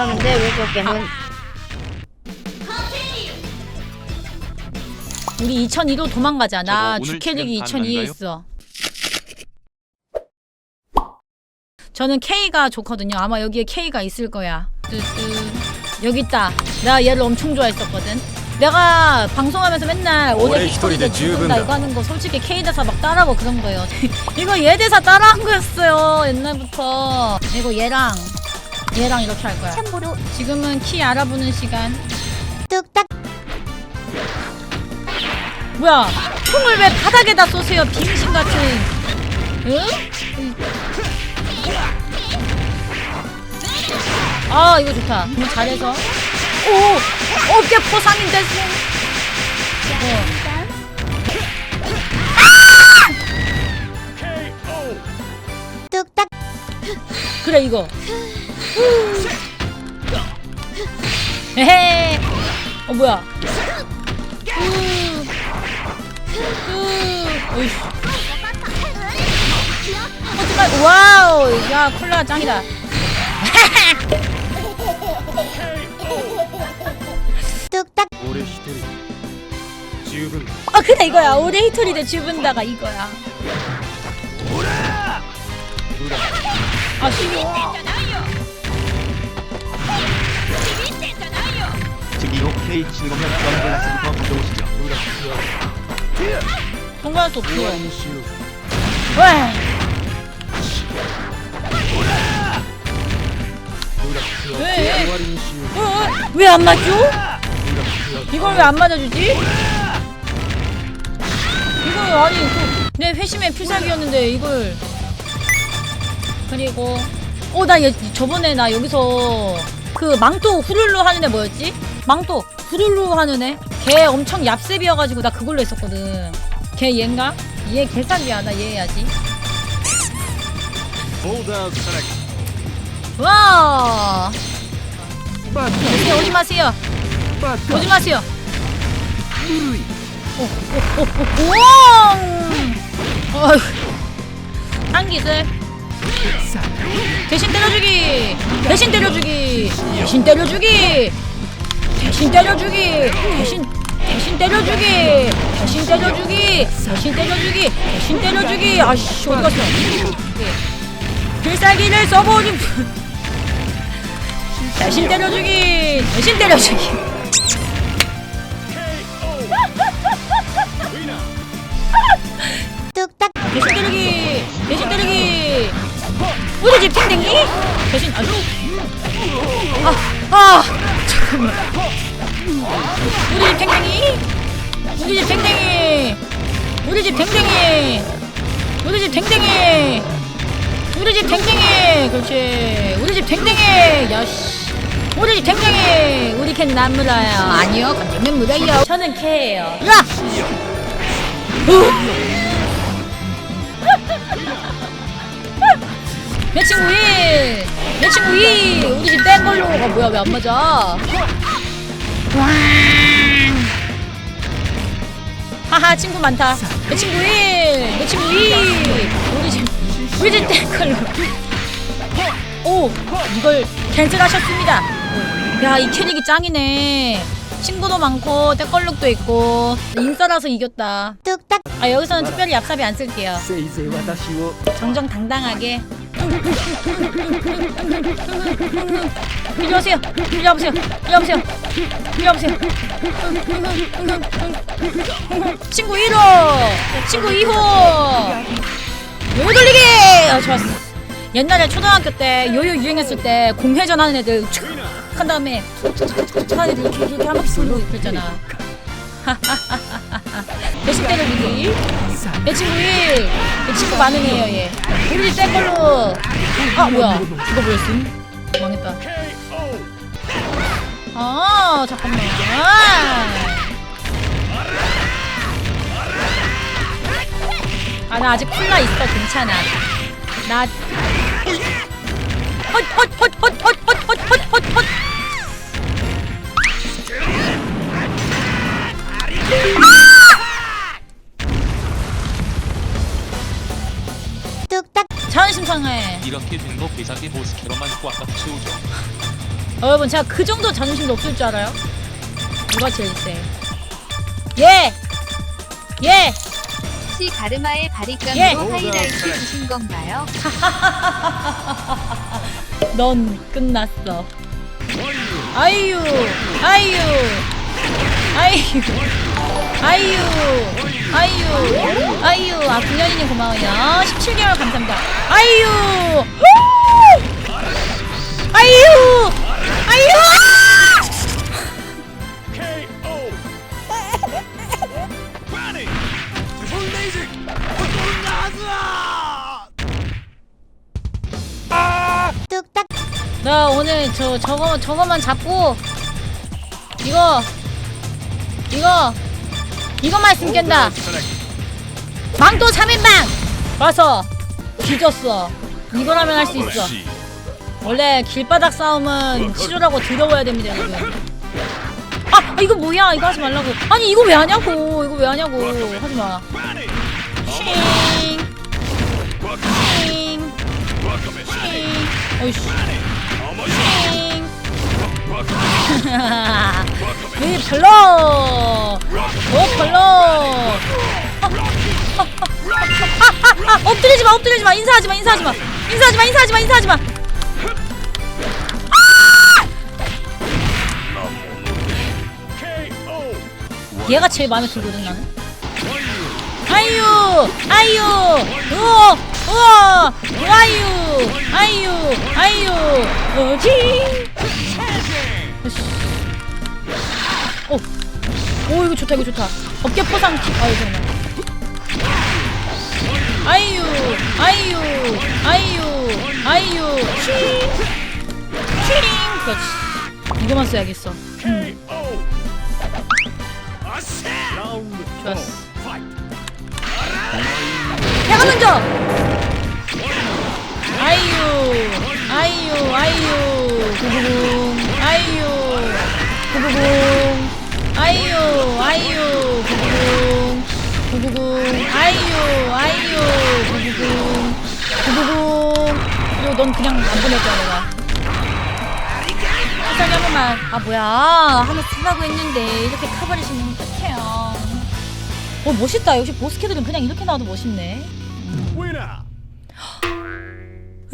잘하는데 왜 그렇게 는 우리 2002로 도망가자. 나 저거 오늘 주캐릭이 시간 2002에 가능한가요? 있어. 저는 K가 좋거든요. 아마 여기에 K가 있을 거야. 뜨뜨. 여기 있다. 내가 얘를 엄청 좋아했었거든. 내가 방송하면서 맨날 오늘 올해 히스토리대 대 죽은다. 이거 하는 거 솔직히 K 대사 막 따라하고 그런 거예요. 이거 얘 대사 따라한 거였어요. 옛날부터. 이거 얘랑 얘랑 이렇게 할 거야. 참고로 지금은 키 알아보는 시간. 뚝딱 뭐야? 총을 왜 바닥에다 쏘세요? 빙신 같은. 응? 아 이거 좋다. 너무 잘해서. 오 어깨 포상인데. 어. 뚝딱 그래 이거. 헤헤. 어 뭐야? 어떡하 와우. 야 콜라 짱이다. 뚝딱. 올해 히토리. 지우근. 아 그래 이거야. 올해 히토리를 지분다가 이거야. 아 힘이. 즉이로 K 7검역 전블라스부터 가져오시죠. 통과할 수 왜? 왜안 맞죠? 이걸 왜 안 맞아주지? 이거 아니 그, 내 회심의 필살기였는데 이걸 그리고 어나 저번에 나 여기서 그 망토 후룰루 하는 애 뭐였지? 망토 후룰루 하는 애? 걔 엄청 얍셉이어가지고 나 그걸로 했었거든. 걔 얘인가? 얘 계산비야. 나 얘야지. 와 오세요 오지 마세요. 오지 마세요. 오오오오오 당기들 대신 때려주기 대신 때려주기 대신 때려주기 대신 때려주기 대신 대신 때려주기 대신 때려주기 대신 때려주기 대신 때려주기 아씨 어디 갔어 필살기를 써보니 대신 때려주기 대신 때려주기 뚝딱 대신 때리기 우리 집 탱탱이? 대신 아주 아아 잠깐만. 우리 집 탱탱이? 우리 집 탱탱이. 우리 집 탱탱이. 우리 집 탱탱이. 우리 집 탱탱이. 그렇지. 우리 집 탱탱이. 야씨. 우리 집 탱탱이. 우리 캔 나무라요 아니요 감정은 물어요. 저는 캐예요. 야 내 친구 1! 내 친구 2! 우리 집뗀 걸로! 아, 뭐야, 왜 안 맞아? 왕! 하하, 친구 많다. 내 친구 1! 내 친구 2! 우리 집, 우리 집뗀 걸로. 오! 이걸 캔슬하셨습니다. 야, 이 캐릭이 짱이네. 친구도 많고 때걸룩도 있고 인싸라서 이겼다. 뚝딱. 아 여기서는 특별히 약삽이 안 쓸게요. 세이세 와다시오. 정정당당하게. 이리 오세요. 이리 와보세요. 이리 와보세요. 이리 와보세요. 친구 1호. 친구 2호. 요요 돌리기! 아 좋았어. 옛날에 초등학교 때 요요 유행했을 때 공회전 하는 애들 한 다음에 애들 이렇게 이렇게 한 바퀴 돌고 그랬잖아 대신 때려주기 내 친구 1. 내 친구 많은 애예요 얘. 우리 집뗀 걸로. 아 뭐야? 이거 뭐였음? 망했다. 아 잠깐만. 아 나 아직 콜라 있어 괜찮아. 나. 된거 비사기 보스캐로만 꽉꽉 채우죠. 여러분 제가 그 정도 자존심도 없을 줄 알아요? 누가 제일 세? 예! 예! 혹시 가르마의 바리깡으로 예. 하이라이트 주신 건가요? 넌 끝났어. 아이유, 아이유, 아이유, 아이유, 아이유, 아이유. 아, 군현이님 고마워요. 17개월 감사합니다. 아이유, 후! 아이유, 아이유. 뚝딱 나 오늘 저 저거 저거만 잡고 이거 이거 이거만 있으면 깬다. 망토 3인방 와서 뒤졌어. 이거라면 할 수 있어. 원래 길바닥 싸움은 치졸하고 더러워야 됩니다, 여러분. 아, 아, 이거 뭐야? 이거 하지 말라고. 아니 이거 왜 하냐고. 이거 왜 하냐고. 하지 마. 싱. 싱. 싱. 어이씨. 싱. 왜 별로? 아, 아, 아, 아, 엎드리지 마, 엎드리지 마, 인사하지 마, 인사하지 마, 인사하지 마, 인사하지 마, 인사하지 마. 얘가 제일 마음에 들거든 나는. 아이유, 아이유, 우와, 우와, 아이유, 아이유, 아이유, 어지. 오, 오 이거 좋다, 이거 좋다. 어깨 포상기. 아유 잠깐만. 아이유, 아이유, 아이유, 아이유, 칭, 칭. 그렇지. 이거만 써야겠어. 음. 좋았어. 내가 먼저. 아이유, 구구궁, 아이유, 아이유, 구구궁, 구구궁, 아이유, 아이유, 구구궁, 구구궁. 그리고 넌 그냥 안 거야 내가. 갑자기 한 번만. 아 뭐야? 하나 쓰려고 했는데 이렇게 카버리시면 어떡해요. 어 멋있다. 역시 보스캐들은 그냥 이렇게 나와도 멋있네.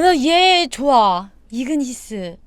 야, 얘 좋아. 이근히스.